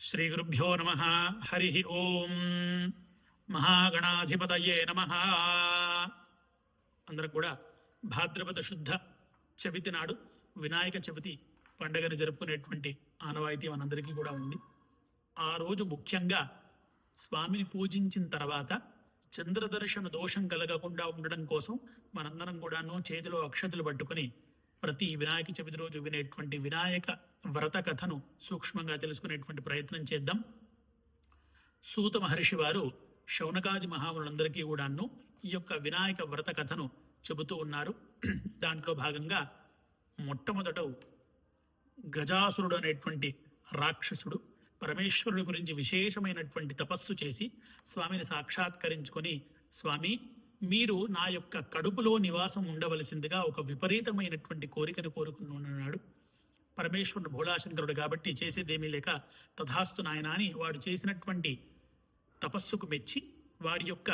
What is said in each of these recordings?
శ్రీగురుభ్యో నమ. హరి ఓం. మహాగణాధిపతయే నమ. అందరం కూడా భాద్రపద శుద్ధ చవితి నాడు వినాయక చవితి పండుగను జరుపుకునేటువంటి ఆనవాయితీ మనందరికీ కూడా ఉంది. ఆ రోజు ముఖ్యంగా స్వామిని పూజించిన తర్వాత చంద్రదర్శన దోషం కలగకుండా ఉండడం కోసం మనందరం కూడాను చేతిలో అక్షతలు పట్టుకుని ప్రతి వినాయక చవితి రోజు వినేటువంటి వినాయక వ్రత కథను సూక్ష్మంగా తెలుసుకునేటువంటి ప్రయత్నం చేద్దాం. సూత మహర్షి వారు శౌనకాది మహాములందరికీ కూడాను ఈ యొక్క వినాయక వ్రత కథను చెబుతూ ఉన్నారు. దాంట్లో భాగంగా మొట్టమొదట గజాసురుడు అనేటువంటి రాక్షసుడు పరమేశ్వరుడి గురించి విశేషమైనటువంటి తపస్సు చేసి స్వామిని సాక్షాత్కరించుకొని స్వామి మీరు నా యొక్క కడుపులో నివాసం ఉండవలసిందిగా ఒక విపరీతమైనటువంటి కోరికను కోరుకున్నాడు పరమేశ్వరుడు భోళాశంకరుడు కాబట్టి చేసేదేమీ లేక తథాస్తు నాయన అని వాడు చేసినటువంటి తపస్సుకు మెచ్చి వాడి యొక్క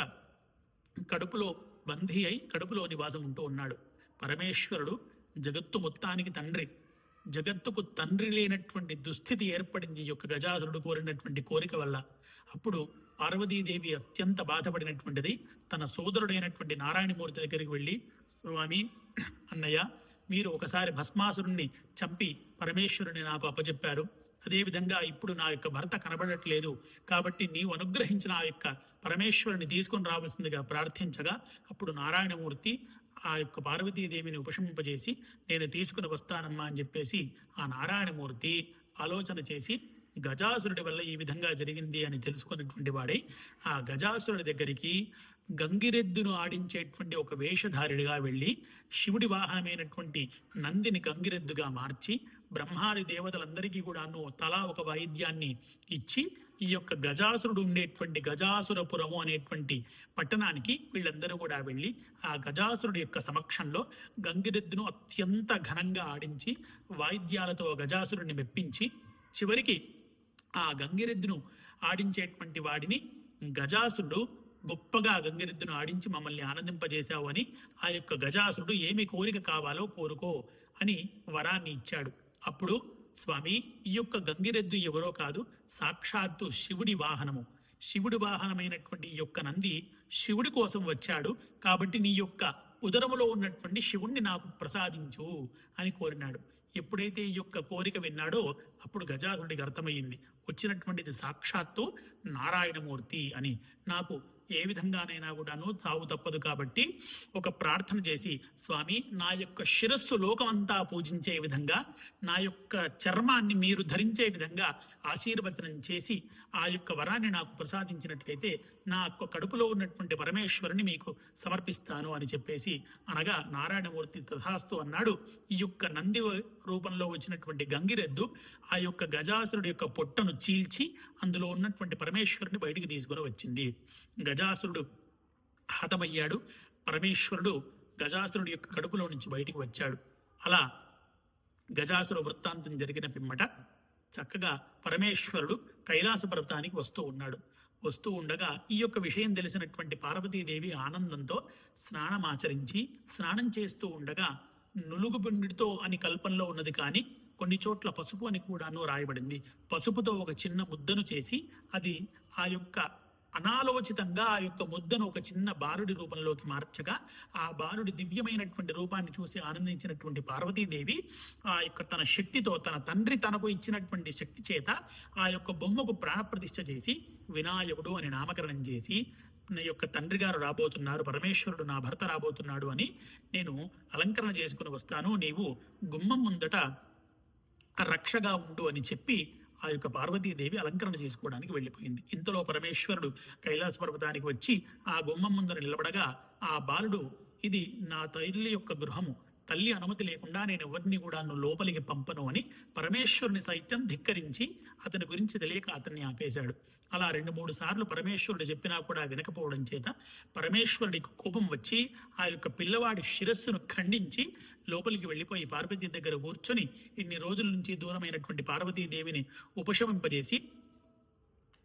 కడుపులో బందీ అయి కడుపులో నివాసం ఉంటూ ఉన్నాడు. పరమేశ్వరుడు జగత్తు మొత్తానికి తండ్రి. జగత్తుకు తండ్రి లేనటువంటి దుస్థితి ఏర్పడింది ఈ యొక్క గజాసురుడు కోరినటువంటి కోరిక వల్ల. అప్పుడు పార్వతీదేవి అత్యంత బాధపడినటువంటిది తన సోదరుడైనటువంటి నారాయణమూర్తి దగ్గరికి వెళ్ళి స్వామి అన్నయ్య మీరు ఒకసారి భస్మాసురుణ్ణి చంపి పరమేశ్వరుని నాకు అప్పచెప్పారు అదేవిధంగా ఇప్పుడు నా యొక్క భర్త కనబడట్లేదు. కాబట్టి నీవు అనుగ్రహించిన ఆ యొక్క పరమేశ్వరుని తీసుకొని రావాల్సిందిగా ప్రార్థించగా అప్పుడు నారాయణమూర్తి ఆ యొక్క పార్వతీదేవిని ఉపశమింపజేసి నేను తీసుకుని వస్తానమ్మా అని చెప్పేసి ఆ నారాయణమూర్తి ఆలోచన చేసి గజాసురుడి వల్ల ఈ విధంగా జరిగింది అని తెలుసుకున్నటువంటి వాడై ఆ గజాసురుడి దగ్గరికి గంగిరెద్దును ఆడించేటువంటి ఒక వేషధారిడిగా వెళ్ళి శివుడి వాహనమైనటువంటి నందిని గంగిరెద్దుగా మార్చి బ్రహ్మాది దేవతలందరికీ కూడాను తలా ఒక వాయిద్యాన్ని ఇచ్చి ఈ యొక్క గజాసురుడు ఉండేటువంటి గజాసురపురము అనేటువంటి పట్టణానికి వీళ్ళందరూ కూడా వెళ్ళి ఆ గజాసురుడి యొక్క సమక్షంలో గంగిరెద్దును అత్యంత ఘనంగా ఆడించి వాయిద్యాలతో గజాసురుడిని మెప్పించి చివరికి ఆ గంగిరెద్దును ఆడించేటువంటి వాడిని గజాసురుడు గొప్పగా గంగిరెద్దును ఆడించి మమ్మల్ని ఆనందింపజేశావు అని ఆ యొక్క గజాసురుడు ఏమి కోరిక కావాలో కోరుకో అని వరాన్ని ఇచ్చాడు. అప్పుడు స్వామి ఈ యొక్క గంగిరెద్దు ఎవరో కాదు సాక్షాత్తు శివుడి వాహనము. శివుడి వాహనమైనటువంటి ఈ యొక్క నంది శివుడి కోసం వచ్చాడు. కాబట్టి నీ యొక్క ఉదరములో ఉన్నటువంటి శివుణ్ణి నాకు ప్రసాదించు అని కోరినాడు. ఎప్పుడైతే ఈ యొక్క కోరిక విన్నాడో అప్పుడు గజాసురుడికి అర్థమయ్యింది. వచ్చినటువంటిది సాక్షాత్తు నారాయణమూర్తి అని. నాకు ఏ విధంగానైనా కూడాను చావు తప్పదు కాబట్టి ఒక ప్రార్థన చేసి స్వామి నా యొక్క శిరస్సు లోకమంతా పూజించే విధంగా నా యొక్క చర్మాన్ని మీరు ధరించే విధంగా ఆశీర్వచనం చేసి ఆ యొక్క వరాన్ని నాకు ప్రసాదించినట్లయితే నా యొక్క కడుపులో ఉన్నటువంటి పరమేశ్వరుని మీకు సమర్పిస్తాను అని చెప్పేసి అనగా నారాయణమూర్తి తథాస్తు అన్నాడు. ఈ యొక్క నంది రూపంలో వచ్చినటువంటి గంగిరెద్దు ఆ యొక్క గజాసురుడి యొక్క పొట్టను చీల్చి అందులో ఉన్నటువంటి పరమేశ్వరుని బయటికి తీసుకుని వచ్చింది. గజాసురుడు హతమయ్యాడు. పరమేశ్వరుడు గజాసురుడి యొక్క కడుపులో నుంచి బయటికి వచ్చాడు. అలా గజాసుర వృత్తాంతం జరిగిన పిమ్మట చక్కగా పరమేశ్వరుడు కైలాస పర్వతానికి వస్తూ ఉన్నాడు. వస్తూ ఉండగా ఈ యొక్క విషయం తెలిసినటువంటి పార్వతీదేవి ఆనందంతో స్నానమాచరించి స్నానం చేస్తూ ఉండగా నులుగు పిండితో అని కల్పనలో ఉన్నది కానీ కొన్ని చోట్ల పసుపు అని కూడాను రాయబడింది. పసుపుతో ఒక చిన్న ముద్దను చేసి అది ఆ యొక్క అనాలోచితంగా ఆ యొక్క ముద్దను ఒక చిన్న బారుడి రూపంలోకి మార్చగా ఆ బారుడి దివ్యమైనటువంటి రూపాన్ని చూసి ఆనందించినటువంటి పార్వతీదేవి ఆ యొక్క తన శక్తితో తన తండ్రి తనకు ఇచ్చినటువంటి శక్తి చేత ఆ యొక్క బొమ్మకు ప్రాణప్రతిష్ఠ చేసి వినాయకుడు అని నామకరణం చేసి నా యొక్క తండ్రి గారు రాబోతున్నారు పరమేశ్వరుడు నా భర్త రాబోతున్నాడు అని నేను అలంకరణ చేసుకుని వస్తాను నీవు గుమ్మం ముందట రక్షగా ఉండు అని చెప్పి ఆ యొక్క పార్వతీదేవి అలంకరణ చేసుకోవడానికి వెళ్ళిపోయింది. ఇంతలో పరమేశ్వరుడు కైలాస పర్వతానికి వచ్చి ఆ గుమ్మం ముందర నిలబడగా ఆ బాలుడు ఇది నా తల్లి యొక్క గృహము. తల్లి అనుమతి లేకుండా నేను ఎవరిని కూడా నువ్వు లోపలికి పంపను అని పరమేశ్వరుని సైత్యం ధిక్కరించి అతని గురించి తెలియక అతన్ని ఆపేశాడు. అలా రెండు మూడు సార్లు పరమేశ్వరుడు చెప్పినా కూడా వినకపోవడం చేత పరమేశ్వరుడికి కోపం వచ్చి ఆ యొక్క పిల్లవాడి శిరస్సును ఖండించి లోపలికి వెళ్ళిపోయి పార్వతీ దగ్గర కూర్చొని ఇన్ని రోజుల నుంచి దూరమైనటువంటి పార్వతీదేవిని ఉపశమింపజేసి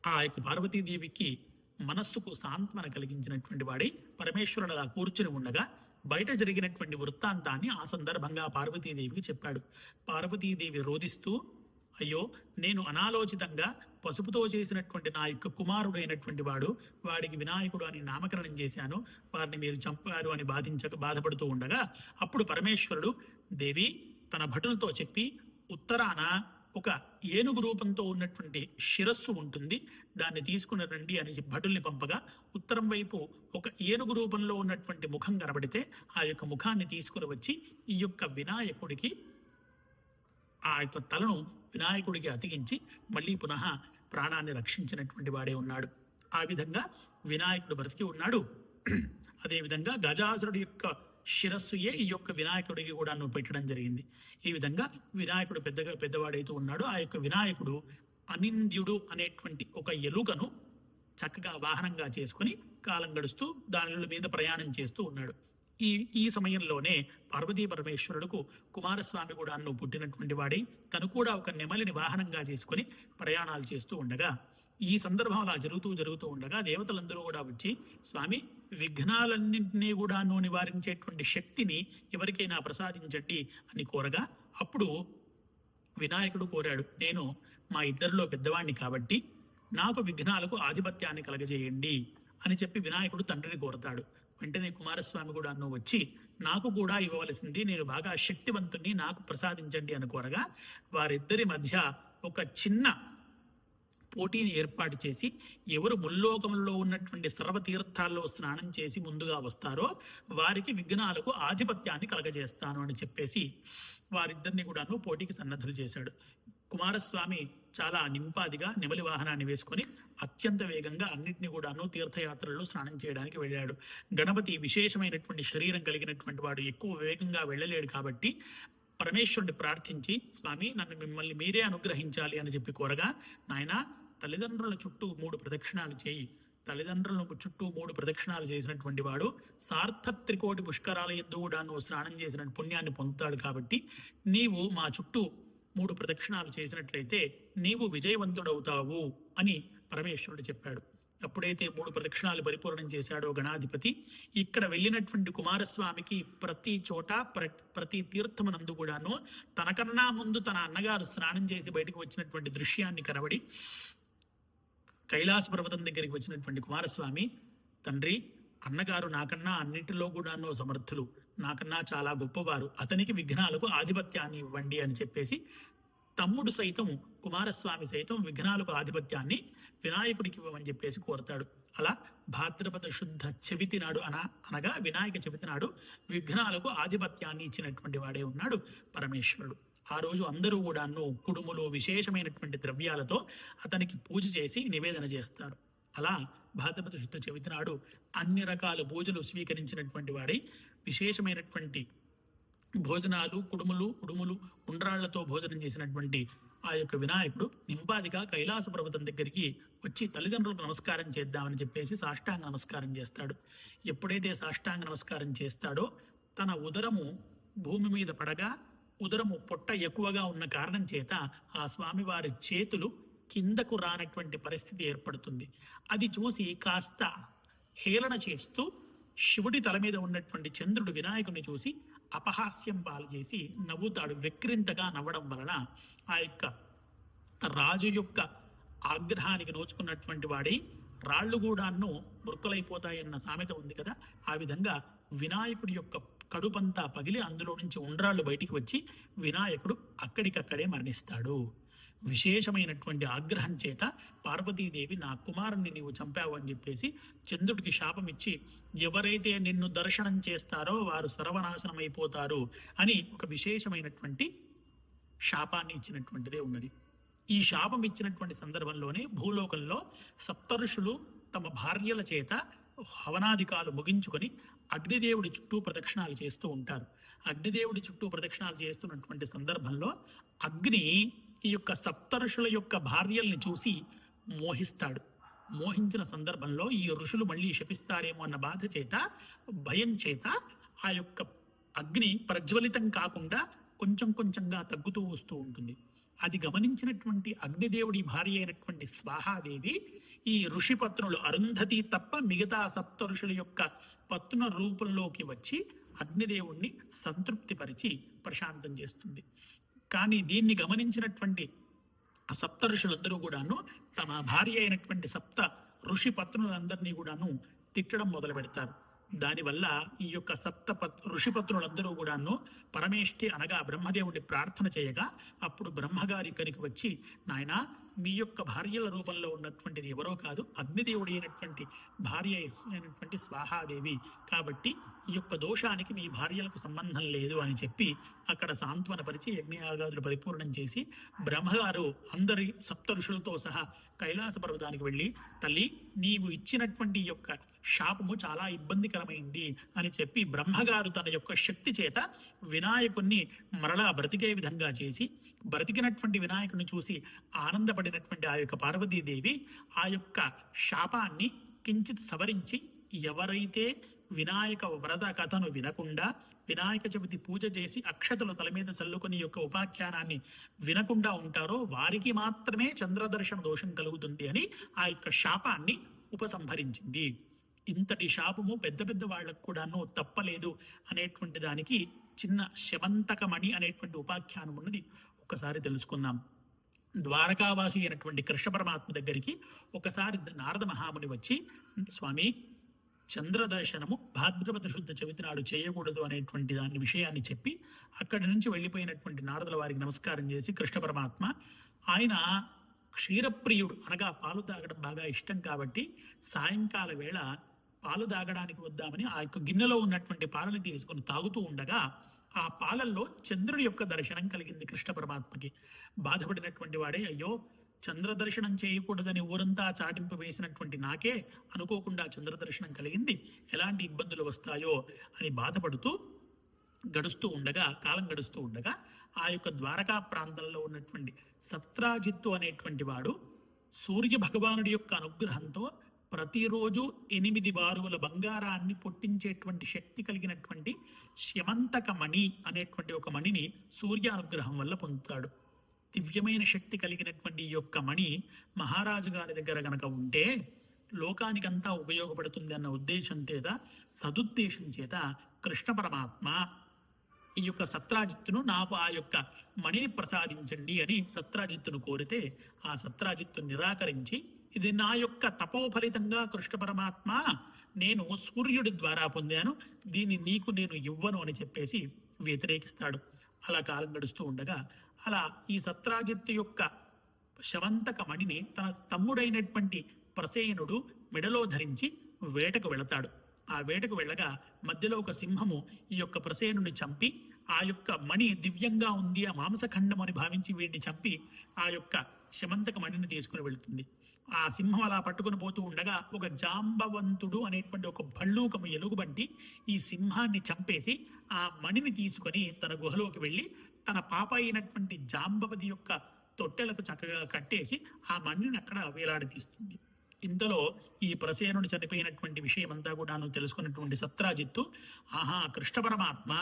ఆ యొక్క పార్వతీదేవికి మనస్సుకు సాంత్వన కలిగించినటువంటి వాడై పరమేశ్వరుడు అలా కూర్చుని ఉండగా బయట జరిగినటువంటి వృత్తాంతాన్ని ఆ సందర్భంగా పార్వతీదేవికి చెప్పాడు. పార్వతీదేవి రోధిస్తూ అయ్యో నేను అనాలోచితంగా పసుపుతో చేసినటువంటి నా యొక్క కుమారుడైనటువంటి వాడు వాడికి వినాయకుడు అని నామకరణం చేశాను వారిని మీరు చంపారు అని బాధించక బాధపడుతూ ఉండగా అప్పుడు పరమేశ్వరుడు దేవి తన భటులతో చెప్పి ఉత్తరాన ఒక ఏనుగు రూపంతో ఉన్నటువంటి శిరస్సు ఉంటుంది దాన్ని తీసుకుని రండి అని భటుల్ని పంపగా ఉత్తరం వైపు ఒక ఏనుగు రూపంలో ఉన్నటువంటి ముఖం కనబడితే ఆ యొక్క ముఖాన్ని తీసుకుని వచ్చి ఈ యొక్క వినాయకుడికి ఆ యొక్క తలను వినాయకుడికి అతికించి మళ్ళీ పునః ప్రాణాన్ని రక్షించినటువంటి వాడే ఉన్నాడు. ఆ విధంగా వినాయకుడు బ్రతికి ఉన్నాడు. అదేవిధంగా గజాసురుడి యొక్క శిరస్సుయే ఈ యొక్క వినాయకుడికి కూడా నువ్వు పెట్టడం జరిగింది. ఈ విధంగా వినాయకుడు పెద్దగా పెద్దవాడైతూ ఉన్నాడు. ఆ యొక్క వినాయకుడు అనింద్యుడు అనేటువంటి ఒక ఎలుకను చక్కగా వాహనంగా చేసుకుని కాలం గడుస్తూ దాని మీద ప్రయాణం చేస్తూ ఉన్నాడు. ఈ ఈ సమయంలోనే పార్వతీ పరమేశ్వరుడుకు కుమారస్వామి కూడా అన్ను పుట్టినటువంటి వాడి తను కూడా ఒక నెమలిని వాహనంగా చేసుకుని ప్రయాణాలు చేస్తూ ఉండగా ఈ సందర్భం అలా జరుగుతూ జరుగుతూ ఉండగా దేవతలందరూ కూడా వచ్చి స్వామి విఘ్నాలన్నింటినీ కూడా నువ్వు నివారించేటువంటి శక్తిని ఎవరికైనా ప్రసాదించండి అని కోరగా అప్పుడు వినాయకుడు కోరాడు నేను మా ఇద్దరిలో పెద్దవాణ్ణి కాబట్టి నాకు విఘ్నాలకు ఆధిపత్యాన్ని కలగజేయండి అని చెప్పి వినాయకుడు తండ్రిని కోరతాడు. వెంటనే కుమారస్వామి కూడా నువ్వు వచ్చి నాకు కూడా ఇవ్వవలసింది నేను బాగా శక్తివంతుణ్ణి నాకు ప్రసాదించండి అని కోరగా వారిద్దరి మధ్య ఒక చిన్న పోటీని ఏర్పాటు చేసి ఎవరు ముల్లోకంలో ఉన్నటువంటి సర్వతీర్థాల్లో స్నానం చేసి ముందుగా వస్తారో వారికి విఘ్నాలకు ఆధిపత్యాన్ని కలగజేస్తాను అని చెప్పేసి వారిద్దరిని కూడాను పోటీకి సన్నద్ధులు చేశాడు. కుమారస్వామి చాలా నింపాదిగా నెమలి వాహనాన్ని వేసుకొని అత్యంత వేగంగా అన్నింటినీ కూడాను తీర్థయాత్రల్లో స్నానం చేయడానికి వెళ్ళాడు. గణపతి విశేషమైనటువంటి శరీరం కలిగినటువంటి వాడు ఎక్కువ వేగంగా వెళ్ళలేడు కాబట్టి పరమేశ్వరుడిని ప్రార్థించి స్వామి నన్ను మిమ్మల్ని మీరే అనుగ్రహించాలి అని చెప్పి కోరగా నాయన తల్లిదండ్రుల చుట్టూ మూడు ప్రదక్షిణాలు చేయి. తల్లిదండ్రులను చుట్టూ మూడు ప్రదక్షిణాలు చేసినటువంటి వాడు సార్థ త్రికోటి పుష్కరాల కూడా నువ్వు స్నానం చేసిన పుణ్యాన్ని పొందుతాడు కాబట్టి నీవు మా చుట్టూ మూడు ప్రదక్షిణాలు చేసినట్లయితే నీవు విజయవంతుడవుతావు అని పరమేశ్వరుడు చెప్పాడు. ఎప్పుడైతే మూడు ప్రదక్షిణాలు పరిపూర్ణం చేశాడో గణాధిపతి. ఇక్కడ వెళ్ళినటువంటి కుమారస్వామికి ప్రతి చోట ప్ర- ప్రతి తీర్థమునందు కూడాను తనకన్నా ముందు తన అన్నగారు స్నానం చేసి బయటకు వచ్చినటువంటి దృశ్యాన్ని కనబడి కైలాస పర్వతం దగ్గరికి వచ్చినటువంటి కుమారస్వామి తండ్రి అన్నగారు నాకన్నా అన్నిటిలో కూడానో సమర్థులు. నాకన్నా చాలా గొప్పవారు. అతనికి విఘ్నాలకు ఆధిపత్యాన్ని ఇవ్వండి అని చెప్పేసి తమ్ముడు సైతం కుమారస్వామి సైతం విఘ్నాలకు ఆధిపత్యాన్ని వినాయకుడికి ఇవ్వమని చెప్పేసి కోరతాడు. అలా భాద్రపద శుద్ధ చెవితి నాడు అన అనగా వినాయక చవితి నాడు విఘ్నాలకు ఆధిపత్యాన్ని ఇచ్చినటువంటి వాడే ఉన్నాడు పరమేశ్వరుడు. ఆ రోజు అందరూ కూడాను కుడుములు విశేషమైనటువంటి ద్రవ్యాలతో అతనికి పూజ చేసి నివేదన చేస్తారు. అలా భాద్రపద శుద్ధ చెవితి నాడు అన్ని రకాల పూజలు స్వీకరించినటువంటి వాడి విశేషమైనటువంటి భోజనాలు కుడుములు ఉడుములు ఉండ్రాళ్ళతో భోజనం చేసినటువంటి ఆ యొక్క వినాయకుడు నింపాదిగా కైలాస పర్వతం దగ్గరికి వచ్చి తల్లిదండ్రులకు నమస్కారం చేద్దామని చెప్పేసి సాష్టాంగ నమస్కారం చేస్తాడు. ఎప్పుడైతే సాష్టాంగ నమస్కారం చేస్తాడో తన ఉదరము భూమి మీద పడగా ఉదరము పొట్ట ఎక్కువగా ఉన్న కారణం చేత ఆ స్వామివారి చేతులు కిందకు రానటువంటి పరిస్థితి ఏర్పడుతుంది. అది చూసి కాస్త హేళన చేస్తూ శివుడి తల మీద ఉన్నటువంటి చంద్రుడు వినాయకుని చూసి అపహాస్యం పాలు చేసి నవ్వుతాడు. వెక్రింతగా నవ్వడం వలన ఆ యొక్క రాజు యొక్క ఆగ్రహానికి నోచుకున్నటువంటి వాడి రాళ్ళు కూడాను మురుకలైపోతాయన్న సామెత ఉంది కదా. ఆ విధంగా వినాయకుడి యొక్క కడుపంతా పగిలి అందులో నుంచి ఉండ్రాళ్ళు బయటికి వచ్చి వినాయకుడు అక్కడికక్కడే మరణిస్తాడు. విశేషమైనటువంటి ఆగ్రహం చేత పార్వతీదేవి నా కుమారుణ్ణి నీవు చంపావు అని చెప్పేసి చంద్రుడికి శాపం ఇచ్చి ఎవరైతే నిన్ను దర్శనం చేస్తారో వారు సర్వనాశనం అయిపోతారు అని ఒక విశేషమైనటువంటి శాపాన్ని ఇచ్చినటువంటిదే ఉన్నది. ఈ శాపం ఇచ్చినటువంటి సందర్భంలోనే భూలోకంలో సప్తరుషులు తమ భార్యల చేత హవనాధికాలు ముగించుకొని అగ్నిదేవుడి చుట్టూ ప్రదక్షిణాలు చేస్తూ ఉంటారు. అగ్నిదేవుడి చుట్టూ ప్రదక్షిణాలు చేస్తున్నటువంటి సందర్భంలో అగ్ని ఈ యొక్క సప్తఋషుల యొక్క భార్యల్ని చూసి మోహిస్తాడు. మోహించిన సందర్భంలో ఈ ఋషులు మళ్ళీ శపిస్తారేమో అన్న బాధ చేత భయం చేత ఆ యొక్క అగ్ని ప్రజ్వలితం కాకుండా కొంచెం కొంచెంగా తగ్గుతూ వస్తూ ఉంటుంది. అది గమనించినటువంటి అగ్నిదేవుడి భార్య అయినటువంటి స్వాహాదేవి ఈ ఋషి పత్నులు అరుంధతి తప్ప మిగతా సప్త ఋషుల యొక్క పత్నుల రూపంలోకి వచ్చి అగ్నిదేవుణ్ణి సంతృప్తిపరిచి ప్రశాంతం చేస్తుంది. కానీ దీన్ని గమనించినటువంటి ఆ సప్త ఋషులందరూ కూడాను తమ భార్య అయినటువంటి సప్త ఋషి పత్నులందరినీ కూడాను తిట్టడం మొదలు పెడతారు. దానివల్ల ఈ యొక్క సప్త పత్ ఋషిపత్నులందరూ కూడాను పరమేష్ఠి అనగా బ్రహ్మదేవుడిని ప్రార్థన చేయగా అప్పుడు బ్రహ్మగారి కనుక వచ్చి నాయన మీ యొక్క భార్యల రూపంలో ఉన్నటువంటిది ఎవరో కాదు అగ్నిదేవుడు అయినటువంటి భార్య అయినటువంటి స్వాహాదేవి. కాబట్టి ఈ యొక్క దోషానికి మీ భార్యలకు సంబంధం లేదు అని చెప్పి అక్కడ సాంత్వనపరిచి యజ్ఞయాగాదులు పరిపూర్ణం చేసి బ్రహ్మగారు అందరి సప్త ఋషులతో సహా కైలాస పర్వతానికి వెళ్ళి తల్లి నీవు ఇచ్చినటువంటి ఈ యొక్క శాపము చాలా ఇబ్బందికరమైంది అని చెప్పి బ్రహ్మగారు తన యొక్క శక్తి చేత వినాయకుణ్ణి మరలా బ్రతికే విధంగా చేసి బ్రతికినటువంటి వినాయకుని చూసి ఆనందపడినటువంటి ఆ యొక్క పార్వతీదేవి ఆ యొక్క శాపాన్ని కించిత్ సవరించి ఎవరైతే వినాయక వ్రత కథను వినకుండా వినాయక చవితి పూజ చేసి అక్షతలు తల మీద చల్లుకుని యొక్క ఉపాఖ్యానాన్ని వినకుండా ఉంటారో వారికి మాత్రమే చంద్రదర్శన దోషం కలుగుతుంది అని ఆ యొక్క శాపాన్ని ఉపసంహరించింది. ఇంతటి శాపము పెద్ద పెద్ద వాళ్ళకు కూడాను తప్పలేదు అనేటువంటి దానికి చిన్న శవంతకమణి అనేటువంటి ఉపాఖ్యానం ఉన్నది. ఒకసారి తెలుసుకుందాం. ద్వారకావాసి అయినటువంటి కృష్ణ పరమాత్మ దగ్గరికి ఒకసారి నారద మహాముని వచ్చి స్వామి చంద్రదర్శనము భాద్రపద శుద్ధ చవితి నాడు చేయకూడదు అనేటువంటి దాని విషయాన్ని చెప్పి అక్కడి నుంచి వెళ్ళిపోయినటువంటి నారదుల వారికి నమస్కారం చేసి కృష్ణ పరమాత్మ ఆయన క్షీరప్రియుడు అనగా పాలు తాగడం బాగా ఇష్టం కాబట్టి సాయంకాల వేళ పాలు తాగడానికి వద్దామని ఆ యొక్క గిన్నెలో ఉన్నటువంటి పాలని తీసుకొని తాగుతూ ఉండగా ఆ పాలల్లో చంద్రుడి యొక్క దర్శనం కలిగింది కృష్ణ పరమాత్మకి. బాధపడినటువంటి వాడే అయ్యో చంద్ర దర్శనం చేయకూడదని ఊరంతా చాటింపు వేసినటువంటి నాకే అనుకోకుండా చంద్ర దర్శనం కలిగింది. ఎలాంటి ఇబ్బందులు వస్తాయో అని బాధపడుతూ గడుస్తూ ఉండగా కాలం గడుస్తూ ఉండగా ఆ యొక్క ద్వారకా ప్రాంతంలో ఉన్నటువంటి సత్రాజిత్తు అనేటువంటి వాడు సూర్య భగవానుడి యొక్క అనుగ్రహంతో ప్రతిరోజు ఎనిమిది బారువుల బంగారాన్ని పుట్టించేటువంటి శక్తి కలిగినటువంటి శమంతక మణి అనేటువంటి ఒక మణిని సూర్య అనుగ్రహం వల్ల పొందుతాడు. దివ్యమైన శక్తి కలిగినటువంటి ఈ యొక్క మణి మహారాజు గారి దగ్గర గనక ఉంటే లోకానికంతా ఉపయోగపడుతుంది అన్న ఉద్దేశం చేత సదుద్దేశం చేత కృష్ణ పరమాత్మ ఈ యొక్క సత్రాజిత్తును నాకు ఆ యొక్క మణిని ప్రసాదించండి అని సత్రాజిత్తును కోరితే ఆ సత్రాజిత్తు నిరాకరించి ఇది నా యొక్క తపో ఫలితంగా కృష్ణ పరమాత్మ నేను సూర్యుడి ద్వారా పొందాను. దీన్ని నీకు నేను ఇవ్వను అని చెప్పేసి వ్యతిరేకిస్తాడు. అలా కాలం గడుస్తూ ఉండగా అలా ఈ సత్రాజిత్తు యొక్క శవంతక మణిని తన తమ్ముడైనటువంటి ప్రసేనుడు మెడలో ధరించి వేటకు వెళతాడు. ఆ వేటకు వెళ్ళగా మధ్యలో ఒక సింహము ఈ యొక్క ప్రసేనుని చంపి ఆ యొక్క మణి దివ్యంగా ఉంది ఆ మాంసఖండం అని భావించి వీడిని చంపి ఆ యొక్క శమంతక మణిని తీసుకుని వెళుతుంది. ఆ సింహం అలా పట్టుకుని పోతూ ఉండగా ఒక జాంబవంతుడు అనేటువంటి ఒక భళ్ళూకము ఎలుగుబంటి ఈ సింహాన్ని చంపేసి ఆ మణిని తీసుకొని తన గుహలోకి వెళ్ళి తన పాప అయినటువంటి జాంబవతి యొక్క తొట్టెలకు చక్కగా కట్టేసి ఆ మణిని అక్కడ వేలాడదీస్తుంది ఇంతలో ఈ ప్రసేనుడు చనిపోయినటువంటి విషయం అంతా కూడాను తెలుసుకున్నటువంటి సత్రాజిత్తు ఆహా కృష్ణ పరమాత్మ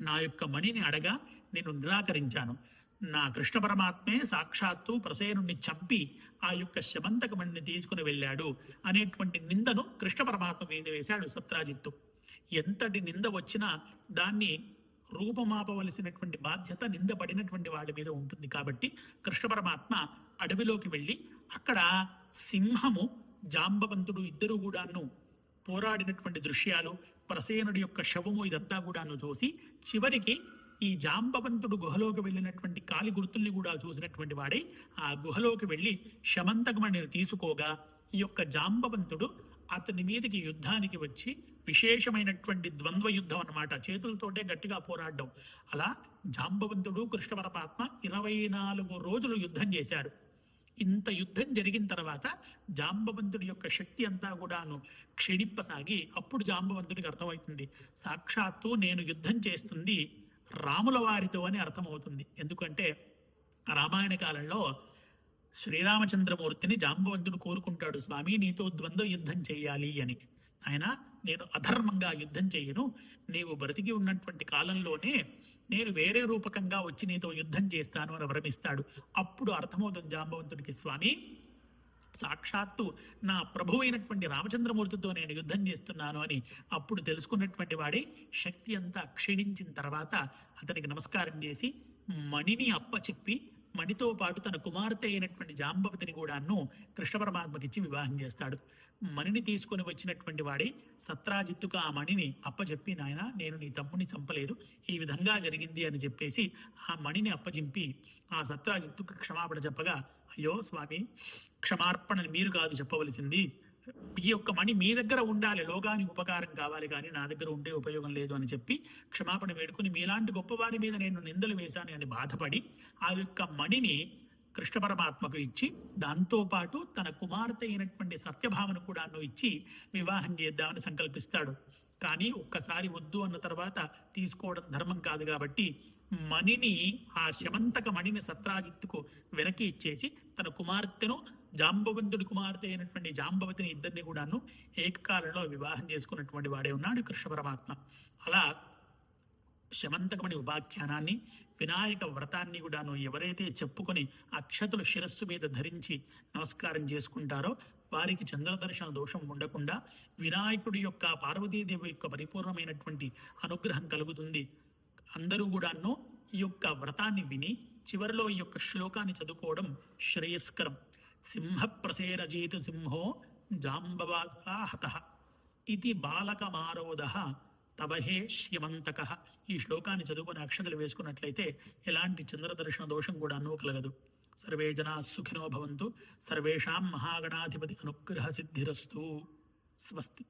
నా యొక్క మణిని అడగా నేను నిరాకరించాను. నా కృష్ణ పరమాత్మే సాక్షాత్తు ప్రసేనుణ్ణి చంపి ఆ యొక్క శమంతక మణిని తీసుకుని వెళ్ళాడు. అనేటువంటి నిందను కృష్ణ పరమాత్మ మీద వేశాడు సత్రాజిత్తు. ఎంతటి నింద వచ్చినా దాన్ని రూపమాపవలసినటువంటి బాధ్యత నిందపడినటువంటి వాడి మీద ఉంటుంది కాబట్టి కృష్ణ పరమాత్మ అడవిలోకి వెళ్ళి అక్కడ సింహము జాంబవంతుడు ఇద్దరు కూడాను పోరాడినటువంటి దృశ్యాలు ప్రసేనుడి యొక్క శవము ఇదంతా కూడాను చూసి చివరికి ఈ జాంబవంతుడు గుహలోకి వెళ్ళినటువంటి కాలి గుర్తుల్ని కూడా చూసినటువంటి వాడే ఆ గుహలోకి వెళ్ళి శమంతకమణిని తీసుకోగా ఈ యొక్క జాంబవంతుడు అతని మీదకి యుద్ధానికి వచ్చి విశేషమైనటువంటి ద్వంద్వ యుద్ధం అన్నమాట. చేతులతోటే గట్టిగా పోరాడడం. అలా జాంబవంతుడు కృష్ణ పరమాత్మ ఇరవై నాలుగు రోజులు యుద్ధం చేశారు. ఇంత యుద్ధం జరిగిన తర్వాత జాంబవంతుడి యొక్క శక్తి అంతా కూడాను క్షీణింపసాగి అప్పుడు జాంబవంతుడికి అర్థమవుతుంది. సాక్షాత్తు నేను యుద్ధం చేస్తుంది రాముల వారితో అని అర్థమవుతుంది. ఎందుకంటే రామాయణ కాలంలో శ్రీరామచంద్రమూర్తిని జాంబవంతుడు కోరుకుంటాడు స్వామి నీతో ద్వంద్వ యుద్ధం చేయాలి అని. ఆయన నేను అధర్మంగా యుద్ధం చేయను. నీవు బ్రతికి ఉన్నటువంటి కాలంలోనే నేను వేరే రూపకంగా వచ్చి నీతో యుద్ధం చేస్తాను అని వరమిస్తాడు. అప్పుడు అర్థమవుతుంది జాంబవంతుడికి స్వామి సాక్షాత్తు నా ప్రభు అయినటువంటి రామచంద్రమూర్తితో నేను యుద్ధం చేస్తున్నాను అని అప్పుడు తెలుసుకున్నటువంటి వాడే శక్తి అంతా క్షీణించిన తర్వాత అతనికి నమస్కారం చేసి మణిని అప్పచెప్పి మణితో పాటు తన కుమార్తె అయినటువంటి జాంబవతిని కూడాను కృష్ణ పరమాత్మకిచ్చి వివాహం చేస్తాడు. మణిని తీసుకొని వచ్చినటువంటి వాడే సత్రాజిత్తుకు ఆ మణిని అప్పజెప్పి నాయన నేను నీ తమ్ముని చంపలేదు. ఈ విధంగా జరిగింది అని చెప్పేసి ఆ మణిని అప్పజింపి ఆ సత్రాజిత్తుకు క్షమాపణ చెప్పగా అయ్యో స్వామి క్షమార్పణని మీరు కాదు చెప్పవలసింది. ఈ యొక్క మణి మీ దగ్గర ఉండాలి. లోకానికి ఉపకారం కావాలి కానీ నా దగ్గర ఉంటే ఉపయోగం లేదు అని చెప్పి క్షమాపణ వేడుకుని మీలాంటి గొప్పవారి మీద నేను నిందలు వేశాను అని బాధపడి ఆ యొక్క మణిని కృష్ణ పరమాత్మకు ఇచ్చి దాంతోపాటు తన కుమార్తె అయినటువంటి సత్యభామను కూడా ఇచ్చి వివాహం చేద్దామని సంకల్పిస్తాడు. కానీ ఒక్కసారి వద్దు అన్న తర్వాత తీసుకోవడం ధర్మం కాదు కాబట్టి మణిని ఆ శమంతక మణిని సత్రాజిత్తుకు వెనక్కి ఇచ్చేసి తన కుమార్తెను జాంబవంతుడి కుమార్తె అయినటువంటి జాంబవతిని ఇద్దరిని కూడాను ఏకకాలంలో వివాహం చేసుకున్నటువంటి వాడే ఉన్నాడు కృష్ణ పరమాత్మ. అలా శమంతకమణి ఉపాఖ్యానాన్ని వినాయక వ్రతాన్ని కూడాను ఎవరైతే చెప్పుకొని అక్షతలు శిరస్సు మీద ధరించి నమస్కారం చేసుకుంటారో వారికి చంద్రదర్శన దోషం ఉండకుండా వినాయకుడి యొక్క పార్వతీదేవి యొక్క పరిపూర్ణమైనటువంటి అనుగ్రహం కలుగుతుంది. అందరూ కూడాను ఈ యొక్క వ్రతాన్ని విని చివరిలో ఈ యొక్క శ్లోకాన్ని చదువుకోవడం శ్రేయస్కరం. సింహప్రసేరజేతు సింహో జాంబవాగా హత ఇది బాలకమారోధ తవహే శ్యమంతక ఈ శ్లోకాన్ని చదువుకుని అక్షతలు వేసుకున్నట్లయితే ఎలాంటి చంద్రదర్శన దోషం కూడా కలగదు సర్వే జనా సుఖినో భవంతు సర్వేషాం మహాగణాధిపతి అనుగ్రహ సిద్ధిరస్తు. స్వస్తి.